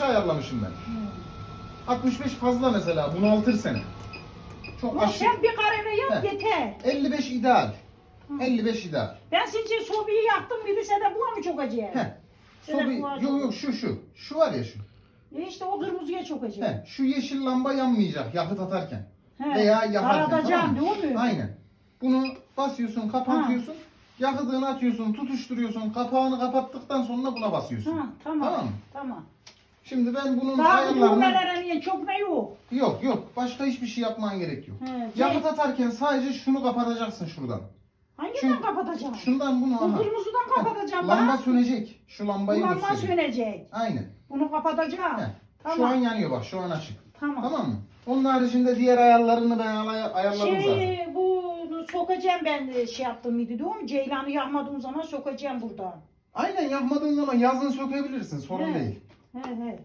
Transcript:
65'e ayarlamışım ben. Hı. 65 fazla mesela bunaltır seni. Çok Ulan aşırı. sen bir karene yap He. yeter. 55 ideal. Hı. 55 ideal. Ben şimdi sobayı yaktım bir sen de buna mı çok acıyor? He. Şöyle Sobi, bu yok yok şu şu. Şu var ya şu. E işte o kırmızıya çok acıyor. He. Şu yeşil lamba yanmayacak yakıt atarken. He. Veya yakarken Aratacağım tamam mı? değil mi? Aynen. Bunu basıyorsun, kapatıyorsun. Yakıtını atıyorsun, tutuşturuyorsun. Kapağını kapattıktan sonra buna basıyorsun. Ha, tamam. Tamam mı? Tamam. Şimdi ben bunun Daha ayarlarını... düğmelere niye çok ne yok? Yok yok. Başka hiçbir şey yapman gerek yok. He, Yakıt ne? atarken sadece şunu kapatacaksın şuradan. Hanginden Şu- kapatacağım? Şundan bunu Bu aha. kırmızıdan kapatacağım Lamba sönecek. Şu lambayı Bu lamba göstereyim. sönecek. Aynen. Bunu kapatacağım. He. Tamam. Şu an yanıyor bak. Şu an açık. Tamam. Tamam mı? Onun haricinde diğer ayarlarını ben ay- ayarladım zaten. Şey bunu sokacağım ben de şey yaptım mıydı değil mi? Ceylanı yakmadığım zaman sokacağım buradan. Aynen yapmadığın zaman yazın sökebilirsin. Sorun He. değil. He he.